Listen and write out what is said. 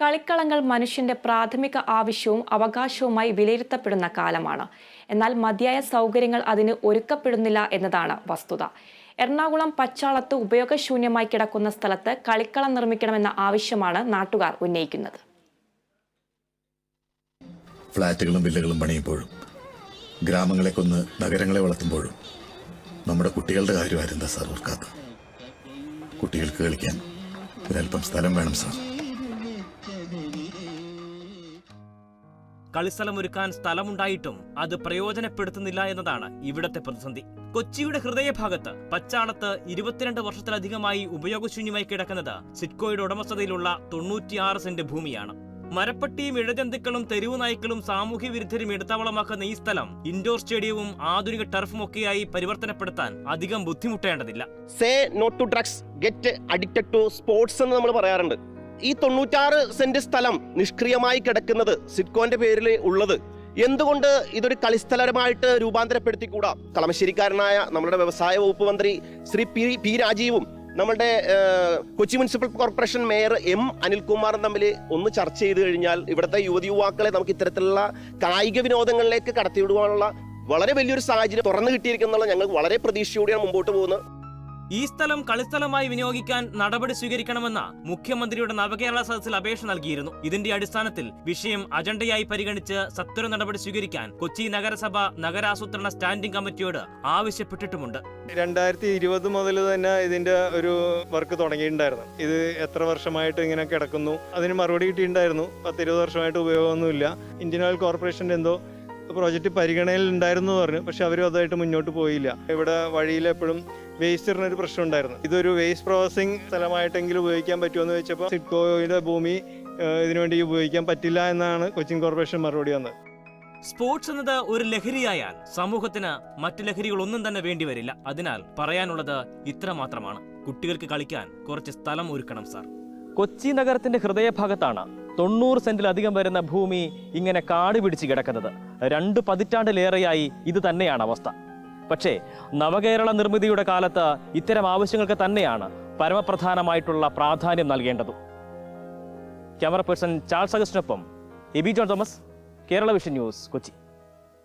കളിക്കളങ്ങൾ മനുഷ്യന്റെ പ്രാഥമിക ആവശ്യവും അവകാശവുമായി വിലയിരുത്തപ്പെടുന്ന കാലമാണ്. എന്നാൽ മതിയായ സൗകര്യങ്ങൾ അതിന് ഒരുക്കപ്പെടുന്നില്ല എന്നതാണ് വസ്തുത. എറണാകുളം പച്ചാളത്ത് ഉപയോഗശൂന്യമായി കിടക്കുന്ന സ്ഥലത്ത് കളിക്കളം നിർമ്മിക്കണമെന്ന ആവശ്യമാണ് നാട്ടുകാർ ഉന്നയിക്കുന്നത്. ഫ്ളാറ്റുകളും വില്ലകളും പണിയുമ്പോഴും ഗ്രാമങ്ങളെ കൊന്ന് നഗരങ്ങളെ വളർത്തുമ്പോഴും നമ്മുടെ കുട്ടികളുടെ കാര്യം ആരെന്താ സാർ ഓർക്കാത്ത. കുട്ടികൾക്ക് കളിക്കാൻ ഒരല്പം സ്ഥലം വേണം സാർ. കളിസ്ഥലമൊരുക്കാൻ സ്ഥലമുണ്ടായിട്ടും അത് പ്രയോജനപ്പെടുത്തുന്നില്ല എന്നതാണ് ഇവിടത്തെ പ്രതിസന്ധി. കൊച്ചിയുടെ ഹൃദയഭാഗത്ത് പച്ചാളത്ത് ഇരുപത്തിരണ്ട് വർഷത്തിലധികമായി ഉപയോഗശൂന്യമായി കിടക്കുന്നത് സിറ്റ്കോയുടെ ഉടമസ്ഥതയിലുള്ള തൊണ്ണൂറ്റിയാറ് സെന്റ് ഭൂമിയാണ്. മരപ്പട്ടിയും ഇഴജന്തുക്കളും തെരുവു നായ്ക്കളും സാമൂഹ്യ വിരുദ്ധരും ഇടത്തവളമാക്കുന്ന ഈ സ്ഥലം ഇൻഡോർ സ്റ്റേഡിയവും ആധുനിക ടർഫും ഒക്കെയായി പരിവർത്തനപ്പെടുത്താൻ അധികം ബുദ്ധിമുട്ടേണ്ടതില്ല. Say not to drugs get addicted to sports എന്ന് നമ്മൾ പറയാറുണ്ട്. ഈ തൊണ്ണൂറ്റാറ് സെന്റ് സ്ഥലം നിഷ്ക്രിയമായി കിടക്കുന്നത് സിഡ്കോന്റെ പേരിൽ ഉള്ളത്. എന്തുകൊണ്ട് ഇതൊരു കളിസ്ഥലമായിട്ട് രൂപാന്തരപ്പെടുത്തിക്കൂടാ? കളമശ്ശേരിക്കാരനായ നമ്മുടെ വ്യവസായ വകുപ്പ് മന്ത്രി ശ്രീ പി പി രാജീവും നമ്മുടെ Kochi municipal corporation mayor M അനിൽകുമാറും തമ്മിൽ ഒന്ന് ചർച്ച ചെയ്ത് കഴിഞ്ഞാൽ ഇവിടുത്തെ യുവതി യുവാക്കളെ നമുക്ക് ഇത്തരത്തിലുള്ള കായിക വിനോദങ്ങളിലേക്ക് കടത്തിവിടുവാനുള്ള വളരെ വലിയൊരു സാഹചര്യം തുറന്നു കിട്ടിയിരിക്കുന്നുള്ള ഞങ്ങൾ വളരെ പ്രതീക്ഷയോടെയാണ് മുമ്പോട്ട് പോകുന്നത്. ഈ സ്ഥലം കളിസ്ഥലമായി വിനിയോഗിക്കാൻ നടപടി സ്വീകരിക്കണമെന്ന മുഖ്യമന്ത്രിയുടെ നവകേരള സദസ്സിൽ അപേക്ഷ നൽകിയിരുന്നു. ഇതിന്റെ അടിസ്ഥാനത്തിൽ വിഷയം അജണ്ടയായി പരിഗണിച്ച് സത്വര നടപടി സ്വീകരിക്കാൻ കൊച്ചി നഗരസഭ നഗരാസൂത്രണ സ്റ്റാൻഡിംഗ് കമ്മിറ്റിയോട് ആവശ്യപ്പെട്ടിട്ടുമുണ്ട്. രണ്ടായിരത്തി ഇരുപത് മുതൽ തന്നെ ഇതിന്റെ ഒരു വർക്ക് തുടങ്ങിയിട്ടുണ്ടായിരുന്നു. ഇത് എത്ര വർഷമായിട്ട് ഇങ്ങനെ കിടക്കുന്നു? അതിന് മറുപടി കിട്ടിയിട്ടുണ്ടായിരുന്നു. പത്തിരുപത് വർഷമായിട്ട് ഉപയോഗമൊന്നുമില്ല. ഇന്ത്യൻ ഓയിൽ കോർപ്പറേഷന്റെ എന്തോ പ്രോജക്റ്റ് പരിഗണനയിൽ ഉണ്ടായിരുന്നു എന്ന് പറഞ്ഞു. പക്ഷെ അവരും അതായിട്ട് മുന്നോട്ട് പോയില്ല. ഇവിടെ വഴിയിൽ എപ്പോഴും വേസ്റ്റ് ഇടുന്ന ഒരു പ്രശ്നം ഉണ്ടായിരുന്നു. ഇതൊരു വേസ്റ്റ് പ്രോസസ്സിംഗ് സ്ഥലമായിട്ടെങ്കിലും ഉപയോഗിക്കാൻ പറ്റുമെന്ന് വെച്ചപ്പോൾ സിഡ്കോയുടെ ഭൂമി ഇതിനുവേണ്ടി ഉപയോഗിക്കാൻ പറ്റില്ല എന്നാണ് കൊച്ചിൻ കോർപ്പറേഷൻ മറുപടി വന്നത്. സ്പോർട്സ് എന്നത് ഒരു ലഹരിയായാൽ സമൂഹത്തിന് ലഹരികൾ ലഹരികളൊന്നും തന്നെ വേണ്ടിവരില്ല അതിനാൽ പറയാനുള്ളത് ഇത്ര മാത്രമാണ്. കുട്ടികൾക്ക് കളിക്കാൻ കുറച്ച് സ്ഥലം ഒരുക്കണം സാർ. കൊച്ചി നഗരത്തിന്റെ ഹൃദയഭാഗത്താണ് തൊണ്ണൂറ് സെന്റിലധികം വരുന്ന ഭൂമി ഇങ്ങനെ കാട് പിടിച്ച് കിടക്കുന്നത്. രണ്ട് പതിറ്റാണ്ടിലേറെയായി ഇത് തന്നെയാണ് അവസ്ഥ. പക്ഷേ നവകേരള നിർമ്മിതിയുടെ കാലത്ത് ഇത്തരം ആവശ്യങ്ങൾക്ക് തന്നെയാണ് പരമപ്രധാനമായിട്ടുള്ള പ്രാധാന്യം നൽകേണ്ടത്. Camera person Charles അഗസ്റ്റിനൊപ്പം Eby John Thomas Kerala vision news Kochi.